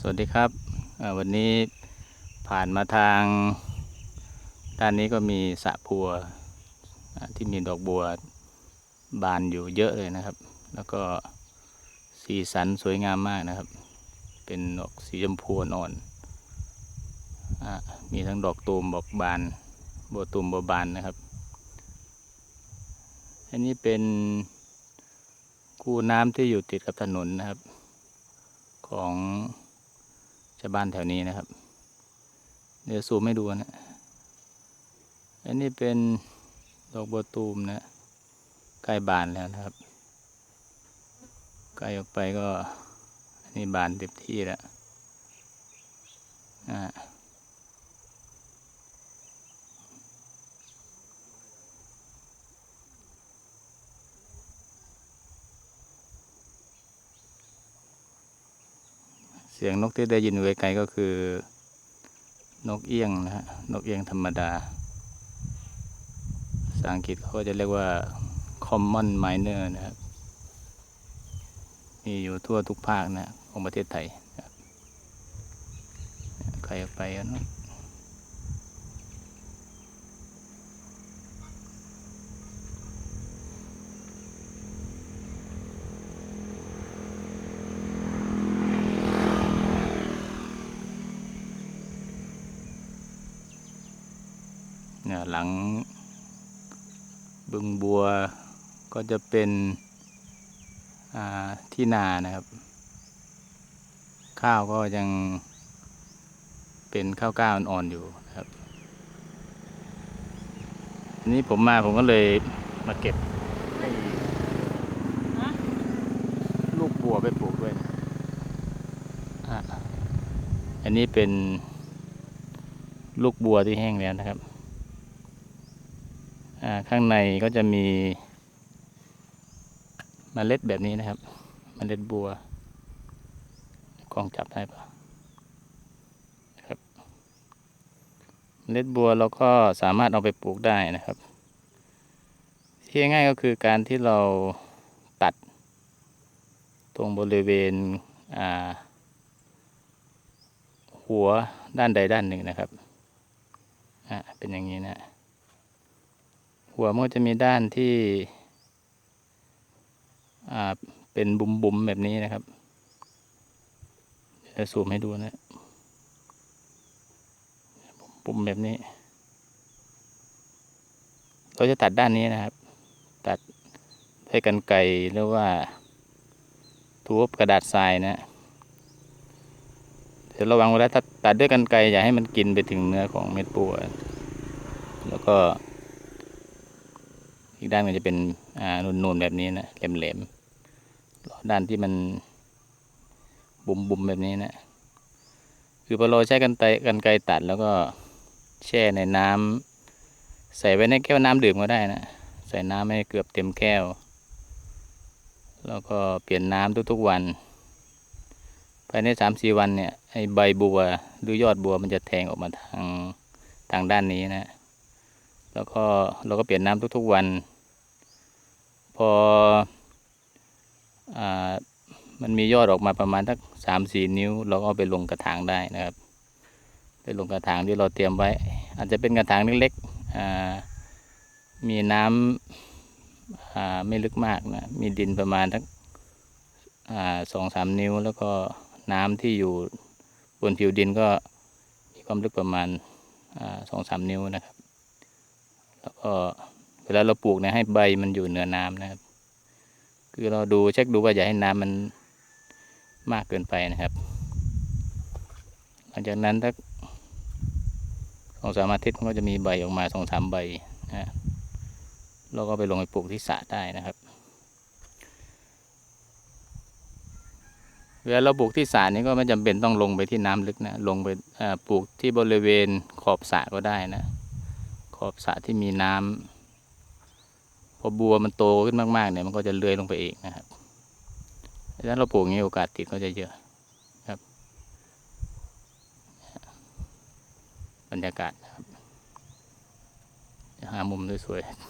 สวัสดีครับวันนี้ผ่านมาทางด้านนี้ก็มีสระบัวที่มีดอกบัวบานอยู่เยอะเลยนะครับ แล้วก็สีสันสวยงามมากนะครับ เป็นดอกสีชมพูอ่อนอมีทั้งดอกตูมดอกบานบัวตูมบัวบานนะครับ อันนี้เป็นคูน้ำที่อยู่ติดกับถนนนะครับ ของชาวบ้านแถวนี้นะครับ เดี๋ยวซูมให้ดูนะ อันนี้เป็นดอกบัวตูมนะใกล้บานแล้วนะครับใกล้ออกไปก็อันนี้บานเต็มที่แล้ว สียงนกที่ได้ยินไว้ไกลก็คือ นกเอี้ยงนะฮะนกเอี้ยงธรรมดาภาษาอังกฤษเขาจะเรียกว่า common miner นะครับ มีอยู่ทั่วทุกภาคนะของประเทศไทยใครไปกันนะ เนี่ยหลังบึงบัวก็จะเป็นที่นานะครับ ข้าวก็ยังเป็นข้าวก้าวอ่อนอยู่ครับนนี้ผมมาผมก็เลยมาเก็บลูกบัวไปปลูกด้วยนะอันนี้เป็นลูกบัวที่แห้งแล้วนะครับ ข้างในก็จะมีมเมล็ดแบบนี้นะครับมเมล็ดบัวกองจับได้ปะครับเมล็ดบัวเราก็สามารถเอาไปปลูกได้นะครับ ที่ง่ายก็คือการที่เราตัดตรงบริเวณหัวด้านใดด้านหนึ่งนะครับอ่าเป็นอย่างนี้นะ หัวมันก็จะมีด้านที่เป็นบุ๋มๆแบบนี้นะครับจะซูมให้ดูนะบุ๋มแบบนี้ เราจะตัดด้านนี้นะครับ ตัดด้วยกันไกรหรือว่าทุบกระดาษทรายนะเดี๋ยวระวังเวลาตัดตัดด้วยกันไกรอย่าให้มันกินไปถึงเนื้อของเม็ดบัวแล้วก็ ด้านก็จะเป็นอ่านูนๆแบบนี้นะแหลมๆด้านที่มันบุมๆแบบนี้นะคือพอเราใช้กันไกรกันไกตัดแล้วก็แช่ในน้ำใส่ไว้ในแก้วน้ำดื่มก็ได้นะใส่น้ำให้เกือบเต็มแก้ว แล้วก็เปลี่ยนน้ำทุกๆวันภายในสามสี่วันเนี่ยไอใบบัวหรือยอดบัวมันจะแทงออกมาทางทางด้านนี้นะ แล้วก็เราก็เปลี่ยนน้ำทุกๆวัน พออามันมียอดออกมาประมาณสักสามสี่นิ้ว เราก็เอาไปลงกระถางได้นะครับ ไปลงกระถางที่เราเตรียมไว้ อาจจะเป็นกระถางเล็กๆอ่ามีน้ำอ่าไม่ลึกมากนะมีดินประมาณสักอ่าสองสามนิ้ว แล้วก็น้ำที่อยู่บนผิวดินก็มีความลึกประมาณอ่าสองสามนิ้วนะครับ แล้วก็ ลาเราปลูกเนี่ยให้ใบมันอยู่เหนือน้ำนะครับ คือเราดูเช็คดูว่าอย่าให้น้ำมันมากเกินไปนะครับ หลังจากนั้นถ้าสองสามอาทิตย์มันก็จะมีใบออกมาสองสามใบนะเราก็ไปลงไปปลูกที่สระได้นะครับ เวลาเราปลูกที่สระนี้ก็ไม่จำเป็นต้องลงไปที่น้ำลึกนะ ลงไปปลูกที่บริเวณขอบสระก็ได้นะ ขอบสระที่มีน้ำ พอบัวมันโตขึ้นมากๆเนี่ยมันก็จะเลื้อยลงไปเองนะครับดังนั้นเราปลูกอย่างนี้โอกาสติดก็จะเยอะครับ บรรยากาศนะครับหามุมสวยๆ